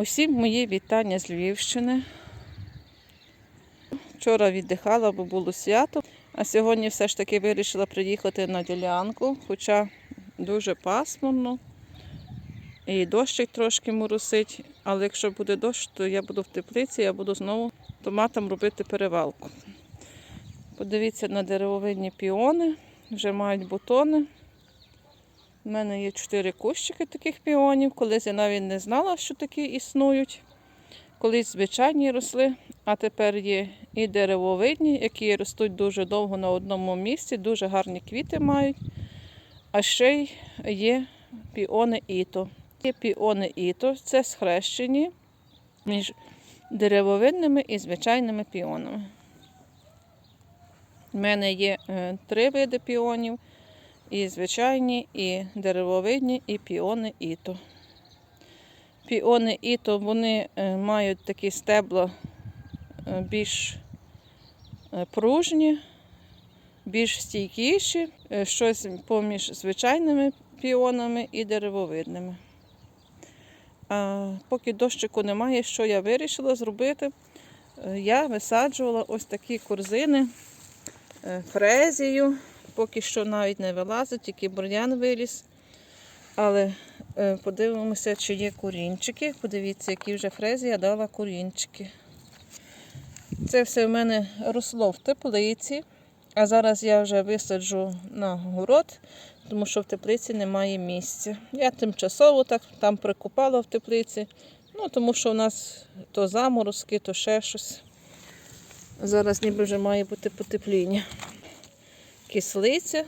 Усім мої вітання з Львівщини. Вчора віддихала, бо було свято, а сьогодні все ж таки вирішила приїхати на ділянку, хоча дуже пасмурно. І дощик трошки моросить, але якщо буде дощ, то я буду в теплиці, я буду знову томатам робити перевалку. Подивіться на деревовидні піони, вже мають бутони. У мене є чотири кущики таких піонів. Колись я навіть не знала, що такі існують. Колись звичайні росли, а тепер є і деревовидні, які ростуть дуже довго на одному місці, дуже гарні квіти мають. А ще й є піони іто. Є піони іто, це схрещені між деревовидними і звичайними піонами. У мене є е, три види піонів. І звичайні, і деревовидні, і піони іто. Піони іто вони е, мають такі стебла е, більш е, пружні, більш стійкіші, щось поміж звичайними піонами і деревовидними. А поки дощику немає, що я вирішила зробити, я висаджувала ось такі корзини фрезію. Поки що навіть не вилазить, тільки бур'ян виліз. Але е, подивимося, чи є корінчики. Подивіться, які вже фрезія дала корінчики. Це все в мене росло в теплиці. А зараз я вже висаджу на город, тому що в теплиці немає місця. Я тимчасово так там прикопала в теплиці, ну тому що у нас то заморозки, то ще щось. Зараз ніби вже має бути потепління кислиця,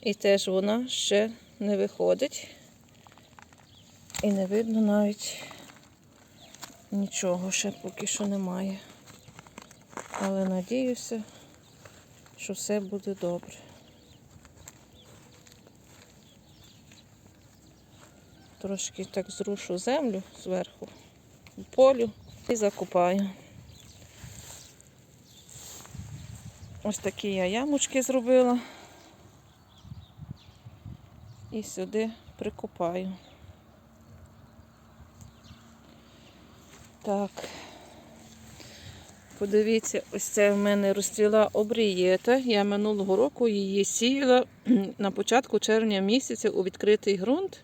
і теж вона ще не виходить. І не видно навіть нічого ще поки що немає. Але надіюся, що все буде добре. Трошки так зрушу землю зверху, в полю і закопаю. Ось такі я ямочки зробила. І сюди прикопаю. Так. Подивіться, ось це в мене розцвіла обрієта. Я минулого року її сіяла на початку червня місяця у відкритий ґрунт.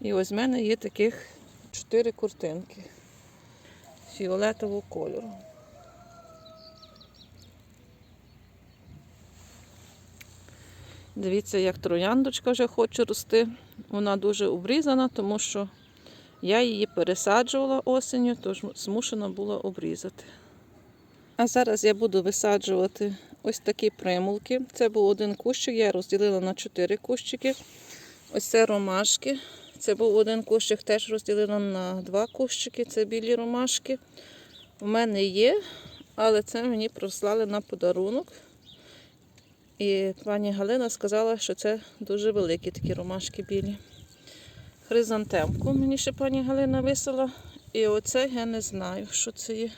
І ось в мене є таких чотири куртинки фіолетового кольору. Дивіться, як трояндочка вже хоче рости. Вона дуже обрізана, тому що я її пересаджувала осінню, тож змушена була обрізати. А зараз я буду висаджувати ось такі примулки. Це був один кущик, я розділила на чотири кущики. Ось це ромашки. Це був один кущик, теж розділила на два кущики. Це білі ромашки. У мене є, але це мені прислали на подарунок. І пані Галина сказала, що це дуже великі такі ромашки білі. Хризантемку мені ще пані Галина висила. І оце я не знаю, що це є.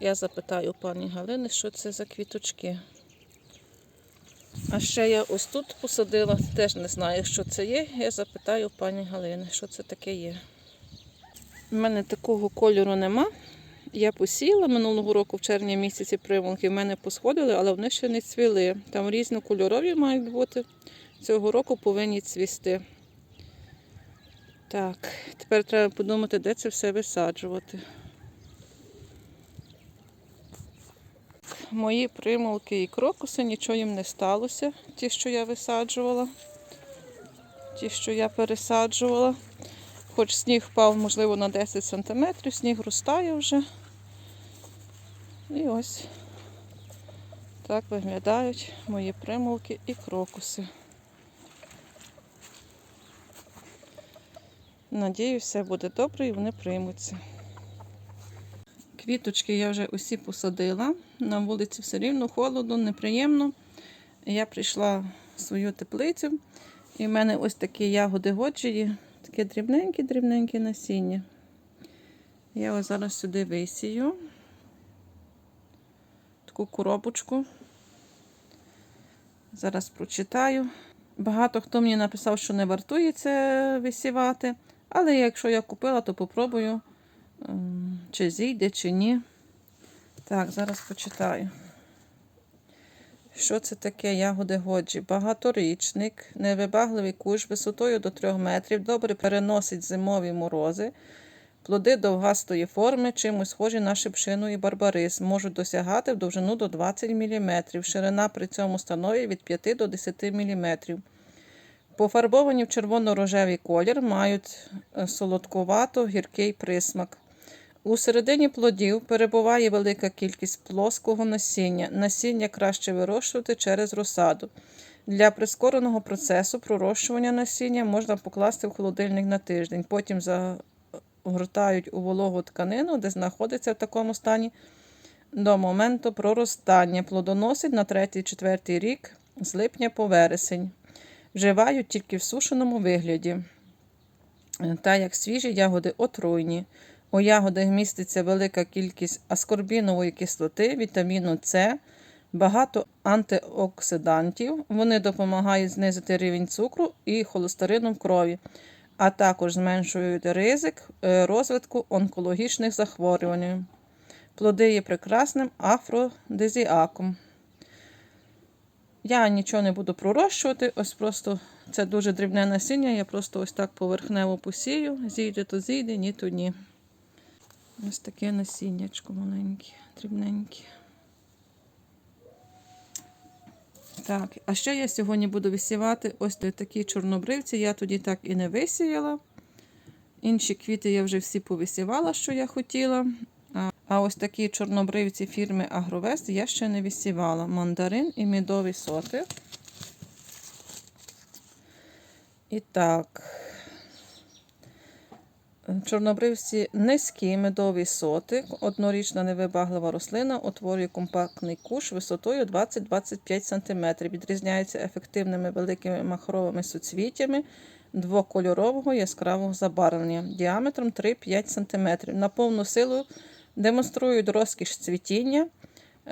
Я запитаю пані Галини, що це за квіточки. А ще я ось тут посадила, теж не знаю, що це є. Я запитаю пані Галини, що це таке є. У мене такого кольору нема. Я посіяла минулого року в червні місяці примулки, в мене посходили, але вони ще не цвіли. Там різнокольорові мають бути. Цього року повинні цвісти. Так, тепер треба подумати, де це все висаджувати. Мої примулки і крокуси, нічого їм не сталося. Ті, що я висаджувала, ті, що я пересаджувала. Хоч сніг впав, можливо, на 10 см, сніг розтає вже. І ось так виглядають мої примулки і крокуси. Надію, все буде добре і вони приймуться. Квіточки я вже усі посадила. На вулиці все рівно, холодно, неприємно. Я прийшла в свою теплицю, і в мене ось такі ягоди годжії, таке дрібненьке-дрібненьке насіння. Я ось зараз сюди висію таку коробочку. Зараз прочитаю. Багато хто мені написав, що не вартує це висівати. Але якщо я купила, то попробую Ем, Чи зійде, чи ні. Так, зараз почитаю. Що це таке ягоди годжі? Багаторічник, невибагливий куш висотою до 3 метрів, добре переносить зимові морози. Плоди довгастої форми, чимось схожі на шипшину і барбарис, можуть досягати в довжину до 20 мм. Ширина при цьому становить від 5 до 10 мм. Пофарбовані в червоно-рожевий колір, мають е, солодкувато гіркий присмак. У середині плодів перебуває велика кількість плоского насіння. Насіння краще вирощувати через розсаду. Для прискореного процесу пророщування насіння можна покласти в холодильник на тиждень. Потім загортають у вологу тканину, де знаходиться в такому стані до моменту проростання. Плодоносить на 3-4 рік з липня по вересень. Вживають тільки в сушеному вигляді. Та як свіжі ягоди отруйні. У ягодах міститься велика кількість аскорбінової кислоти, вітаміну С, багато антиоксидантів. Вони допомагають знизити рівень цукру і холестерину в крові, а також зменшують ризик е, розвитку онкологічних захворювань. Плоди є прекрасним афродизіаком. Я нічого не буду пророщувати, ось просто це дуже дрібне насіння, я просто ось так поверхнево посію, зійде то зійде, ні то ні. Ось таке насіннячко маленьке, дрібненьке. Так, а ще я сьогодні буду висівати ось такі чорнобривці. Я тоді так і не висіяла. Інші квіти я вже всі повисівала, що я хотіла. А, ось такі чорнобривці фірми Агровест я ще не висівала. Мандарин і медові соти. І так. Чорнобривці низькі медові соти, однорічна невибаглива рослина, утворює компактний куш висотою 20-25 см. Відрізняється ефективними великими махровими суцвіттями двокольорового яскравого забарвлення діаметром 3-5 см. На повну силу демонструють розкіш цвітіння,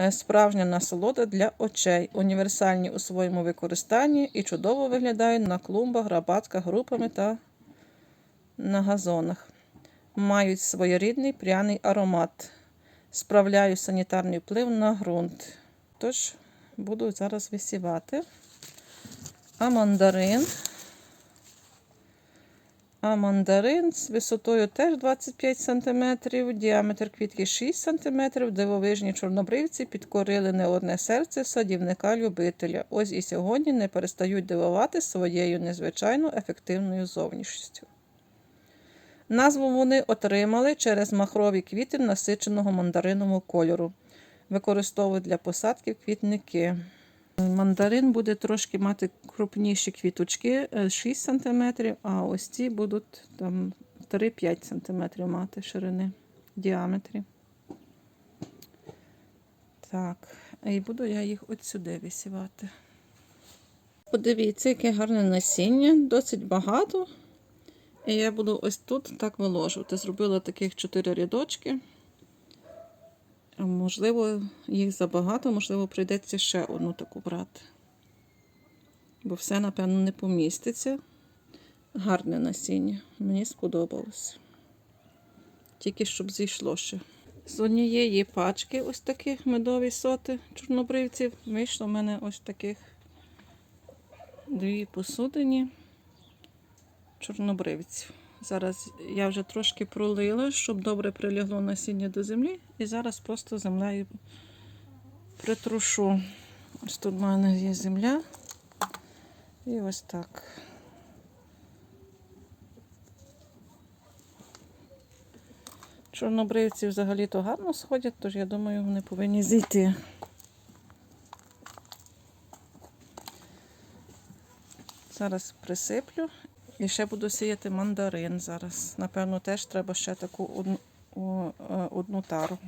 е, справжня насолода для очей, універсальні у своєму використанні і чудово виглядають на клумбах, рабатках, групами та на газонах. Мають своєрідний пряний аромат. Справляють санітарний вплив на ґрунт. Тож, буду зараз висівати. А мандарин. А мандарин з висотою теж 25 см, діаметр квітки 6 см, дивовижні чорнобривці підкорили не одне серце садівника-любителя. Ось і сьогодні не перестають дивувати своєю незвичайно ефективною зовнішністю. Назву вони отримали через махрові квіти насиченого мандаринового кольору. Використовують для посадки квітники. Мандарин буде трошки мати крупніші квіточки 6 см, а ось ці будуть там 3-5 см мати ширини діаметрі. Так, і буду я їх от сюди висівати. Подивіться, яке гарне насіння, досить багато. І я буду ось тут так виложувати. Зробила таких 4 рядочки. Можливо, їх забагато, можливо, прийдеться ще одну таку брати. Бо все, напевно, не поміститься. Гарне насіння. Мені сподобалось. Тільки щоб зійшло ще. З однієї пачки ось таких медові соти чорнобривців. Вийшло в мене ось таких дві посудині чорнобривців. Зараз я вже трошки пролила, щоб добре прилягло насіння до землі. І зараз просто землею притрушу. Ось тут в мене є земля. І ось так. Чорнобривці взагалі-то гарно сходять, тож я думаю, вони повинні зійти. Зараз присиплю і ще буду сіяти мандарин зараз. Напевно, теж треба ще таку одну, е, одну тару.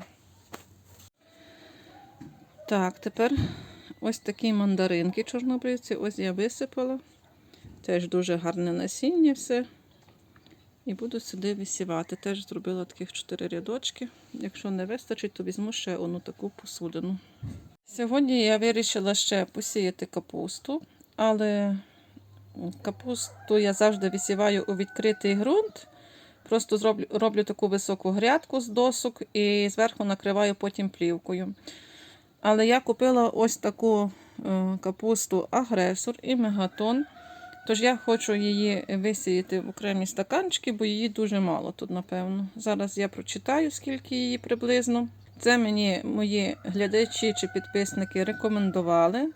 Так, тепер ось такі мандаринки чорнобривці. Ось я висипала. Теж дуже гарне насіння все. І буду сюди висівати. Теж зробила таких 4 рядочки. Якщо не вистачить, то візьму ще одну таку посудину. Сьогодні я вирішила ще посіяти капусту, але Капусту я завжди висіваю у відкритий ґрунт, Просто зроблю, роблю таку високу грядку з досок і зверху накриваю потім плівкою. Але я купила ось таку е, капусту агресор і мегатон. Тож я хочу її висіяти в окремі стаканчики, бо її дуже мало тут, напевно. Зараз я прочитаю, скільки її приблизно. Це мені мої глядачі чи підписники рекомендували.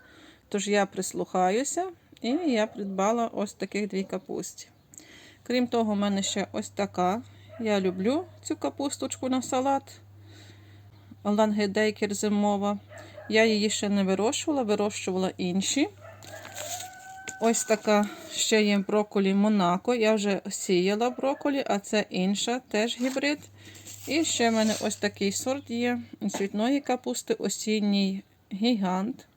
Тож я прислухаюся і я придбала ось таких дві капусті. Крім того, в мене ще ось така. Я люблю цю капусточку на салат. Лангедейкер зимова. Я її ще не вирощувала, вирощувала інші. Ось така ще є брокколі Монако. Я вже сіяла брокколі, а це інша, теж гібрид. І ще в мене ось такий сорт є цвітної капусти, осінній гігант.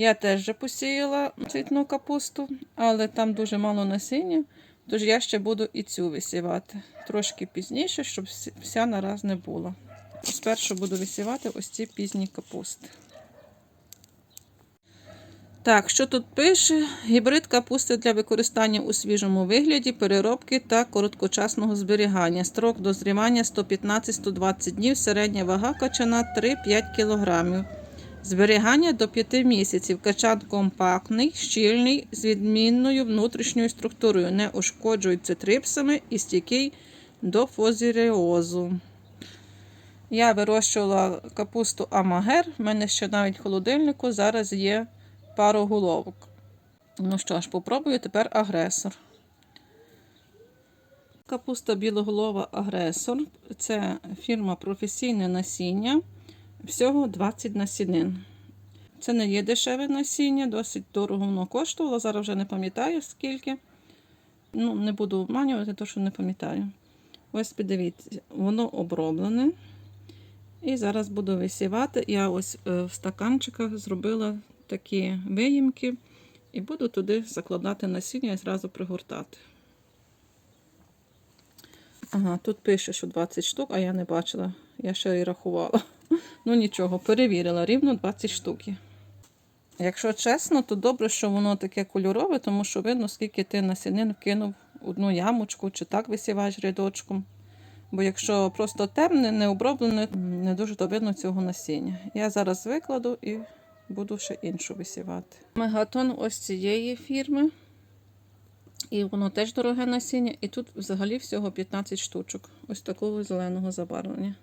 Я теж вже посіяла цвітну капусту, але там дуже мало насіння, тож я ще буду і цю висівати. Трошки пізніше, щоб вся нараз не була. Спершу буду висівати ось ці пізні капусти. Так, що тут пише? Гібрид капусти для використання у свіжому вигляді, переробки та короткочасного зберігання. Строк дозрівання 115-120 днів, середня вага качана 3-5 кг. Зберігання до 5 місяців. Качан компактний, щільний, з відмінною внутрішньою структурою, не ушкоджується трипсами і стійкий до фозіріозу. Я вирощувала капусту Амагер. У мене ще навіть в холодильнику зараз є пару головок. Ну що ж, попробую тепер агресор. Капуста білоголова агресор. Це фірма професійне насіння. Всього 20 насінин. Це не є дешеве насіння, досить дорого воно коштувало. Зараз вже не пам'ятаю скільки. Ну, не буду обманювати, тому що не пам'ятаю. Ось подивіться, воно оброблене. І зараз буду висівати. Я ось е, в стаканчиках зробила такі виїмки і буду туди закладати насіння і зразу пригортати. Ага, тут пише, що 20 штук, а я не бачила. Я ще і рахувала. Ну нічого, перевірила, рівно 20 штук. Якщо чесно, то добре, що воно таке кольорове, тому що видно, скільки ти насінин вкинув одну ямочку чи так висіваєш рядочком. Бо якщо просто темне, не оброблене, не дуже то видно цього насіння. Я зараз викладу і буду ще іншу висівати. Мегатон ось цієї фірми. І воно теж дороге насіння. І тут взагалі всього 15 штучок. Ось такого зеленого забарвлення.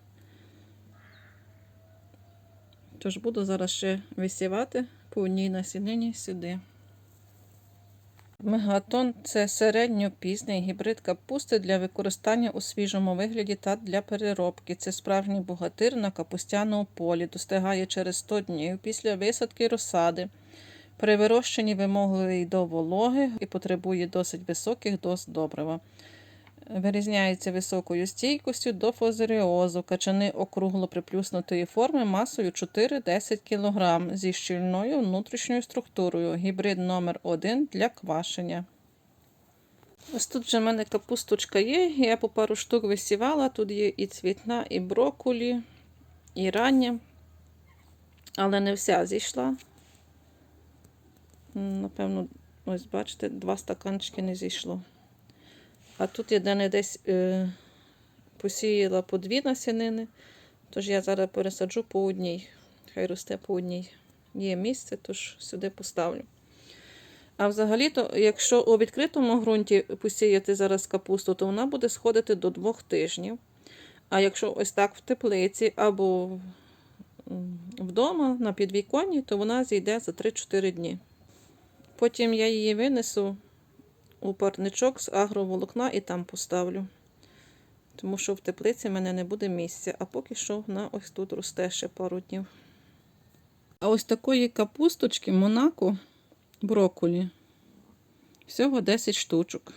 Тож буду зараз ще висівати по одній насінині сюди. Мегатон це середньопізний гібрид капусти для використання у свіжому вигляді та для переробки. Це справжній богатир на капустяному полі, достигає через 100 днів після висадки розсади. При вирощенні вимогливий до вологи і потребує досить високих доз добрива. Вирізняється високою стійкостю до фозеріозу, качани округло приплюснутої форми масою 4-10 кг зі щільною внутрішньою структурою. Гібрид номер 1 для квашення. Ось тут вже в мене капусточка є. Я по пару штук висівала. Тут є і цвітна, і брокколі, і рання. Але не вся зійшла. Напевно, ось бачите, два стаканчики не зійшло. А тут я де не десь е, посіяла по дві насінини, тож я зараз пересаджу по одній. Хай росте по одній. Є місце, тож сюди поставлю. А взагалі-то, якщо у відкритому ґрунті посіяти зараз капусту, то вона буде сходити до двох тижнів. А якщо ось так в теплиці або вдома на підвіконні, то вона зійде за 3-4 дні. Потім я її винесу у парничок з агроволокна і там поставлю. Тому що в теплиці в мене не буде місця, а поки що вона ось тут росте ще пару днів. А ось такої капусточки Монако брокколі. Всього 10 штучок.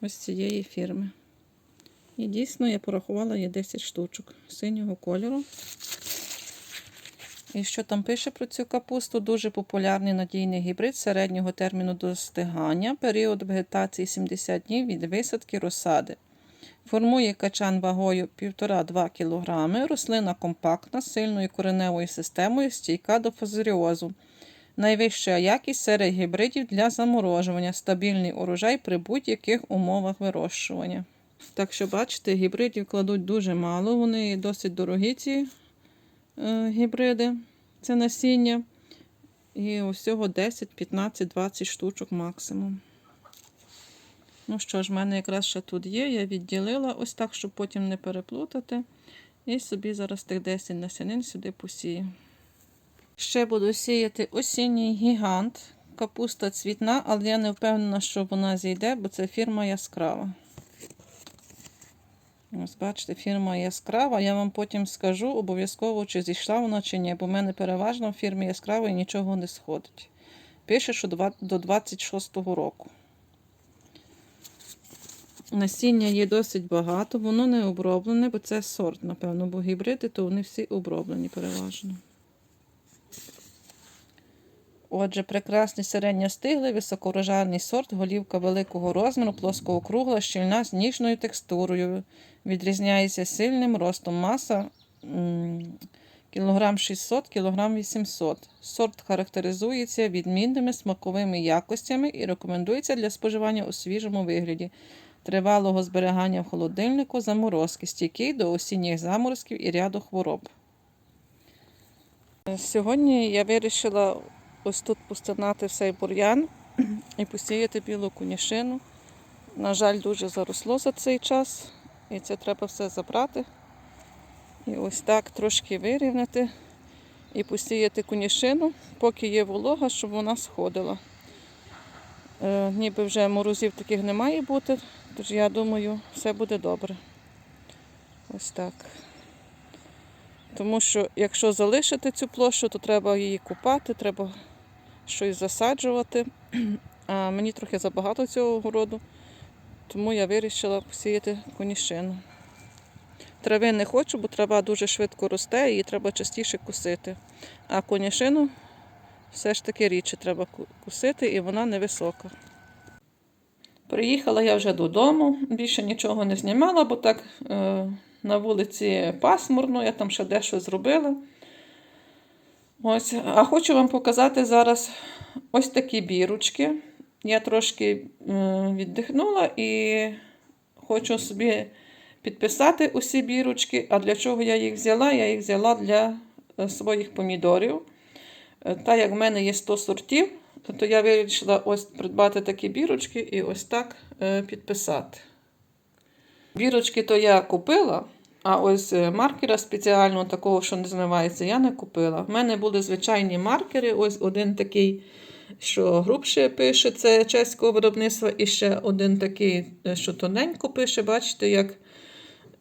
Ось цієї фірми. І дійсно я порахувала є 10 штучок синього кольору. І що там пише про цю капусту? Дуже популярний надійний гібрид середнього терміну достигання, період вегетації 70 днів від висадки розсади. Формує качан вагою 1,5-2 кг. Рослина компактна, з сильною кореневою системою, стійка до фазеріозу. Найвища якість серед гібридів для заморожування, стабільний урожай при будь-яких умовах вирощування. Так що, бачите, гібридів кладуть дуже мало, вони досить дорогі, ці гібриди, це насіння. І усього 10, 15, 20 штучок максимум. Ну що ж, в мене якраз ще тут є. Я відділила ось так, щоб потім не переплутати. І собі зараз тих 10 насінин сюди посію. Ще буду сіяти осінній гігант. Капуста цвітна, але я не впевнена, що вона зійде, бо це фірма яскрава. Бачите, фірма яскрава. Я вам потім скажу обов'язково, чи зійшла вона, чи ні, бо в мене переважно в фірмі яскравої нічого не сходить. Пише, що до 26-го року. Насіння є досить багато, воно не оброблене, бо це сорт, напевно, бо гібриди, то вони всі оброблені переважно. Отже, прекрасний середньостиглий, високорожарний сорт, голівка великого розміру, плоскоокругла, щільна з ніжною текстурою. Відрізняється сильним ростом маса кілограм 600 кілограм 800. Сорт характеризується відмінними смаковими якостями і рекомендується для споживання у свіжому вигляді, тривалого зберігання в холодильнику, заморозки, стійкий до осінніх заморозків і ряду хвороб. Сьогодні я вирішила ось тут постинати цей бур'ян і посіяти білу конішину. На жаль, дуже заросло за цей час, і це треба все забрати. І ось так трошки вирівняти і посіяти конішину, поки є волога, щоб вона сходила. Е, ніби вже морозів таких не має бути, тож я думаю, все буде добре. Ось так. Тому що якщо залишити цю площу, то треба її купати, треба щось засаджувати. А мені трохи забагато цього городу, тому я вирішила посіяти конішину. Трави не хочу, бо трава дуже швидко росте, її треба частіше косити. А конішину все ж таки рідше треба ку- косити, і вона невисока. Приїхала я вже додому, більше нічого не знімала, бо так е, на вулиці пасмурно, я там ще дещо зробила. Ось, а хочу вам показати зараз ось такі бірочки. Я трошки е, віддихнула і хочу собі підписати усі бірочки. А для чого я їх взяла? Я їх взяла для е, своїх помідорів. Е, Та як в мене є 100 сортів, то я вирішила ось придбати такі бірочки і ось так підписати. Бірочки то я купила, а ось е, маркера спеціального такого, що не змивається, я не купила. В мене були звичайні маркери. Ось один такий, що грубше пише, це чеського виробництва, і ще один такий, е, що тоненько пише, бачите, як.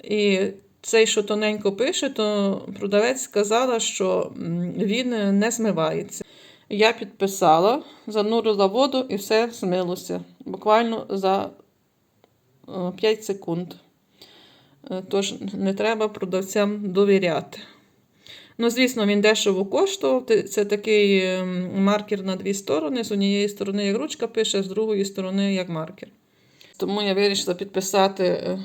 І цей, що тоненько пише, то продавець сказала, що він е, не змивається. Я підписала, занурила воду і все змилося. Буквально за 5 секунд. Е, Тож не треба продавцям довіряти. Ну, звісно, він дешево коштував. Це такий ем, маркер на дві сторони. З однієї сторони, як ручка пише, з другої сторони, як маркер. Тому я вирішила підписати е,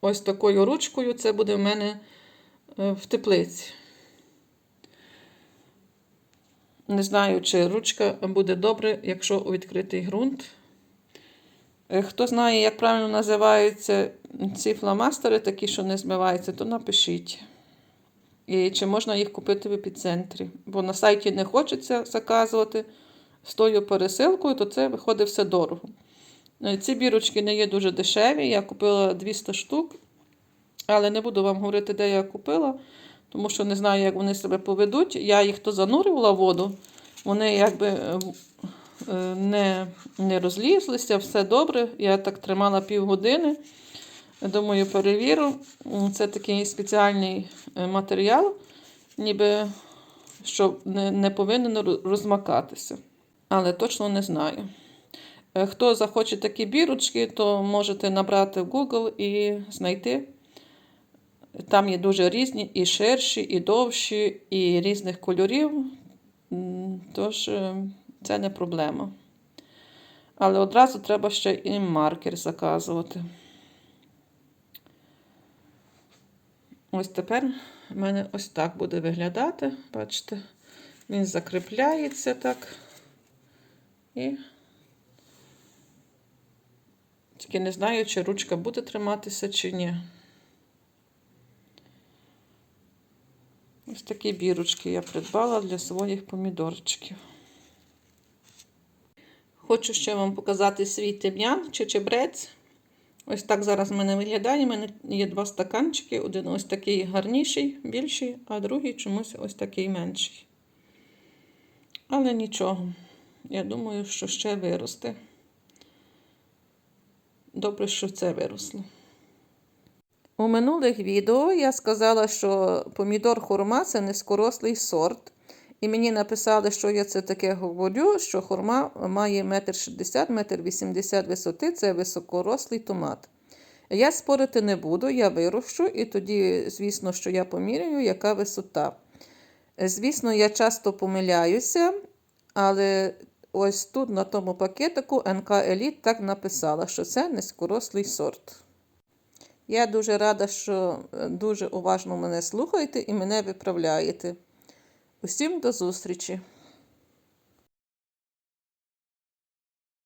ось такою ручкою. Це буде в мене е, в теплиці. Не знаю, чи ручка буде добре, якщо у відкритий ґрунт. Е, Хто знає, як правильно називаються ці фломастери, такі, що не змиваються, то напишіть. І чи можна їх купити в епіцентрі. Бо на сайті не хочеться заказувати з тою пересилкою, то це виходить все дорого. Е, Ці бірочки не є дуже дешеві. Я купила 200 штук, але не буду вам говорити, де я купила, тому що не знаю, як вони себе поведуть. Я їх то занурювала в воду, вони якби е, не, не розлізлися, все добре. Я так тримала півгодини. Думаю, перевірю. Це такий спеціальний е, матеріал, ніби що не, не повинен роз- розмакатися. Але точно не знаю. Е, Хто захоче такі бірочки, то можете набрати в Google і знайти. Там є дуже різні, і ширші, і довші, і різних кольорів. Тож е, це не проблема. Але одразу треба ще і маркер заказувати. Ось тепер в мене ось так буде виглядати. Бачите, він закріпляється так І тільки не знаю, чи ручка буде триматися, чи ні. Ось такі бірочки я придбала для своїх помідорчиків. Хочу ще вам показати свій тим'ян чи чебрець. Ось так зараз в мене виглядає. У мене є два стаканчики. Один ось такий гарніший, більший, а другий чомусь ось такий менший. Але нічого. Я думаю, що ще виросте. Добре, що це виросло. У минулих відео я сказала, що помідор хурма це низькорослий сорт. І мені написали, що я це таке говорю, що хурма має 1,60 м, 1,80 м висоти, це високорослий томат. Я спорити не буду, я вирощу, і тоді, звісно, що я поміряю, яка висота. Звісно, я часто помиляюся, але ось тут на тому пакетику НК Еліт так написала, що це низькорослий сорт. Я дуже рада, що е, дуже уважно мене слухаєте і мене виправляєте. Усім до зустрічі!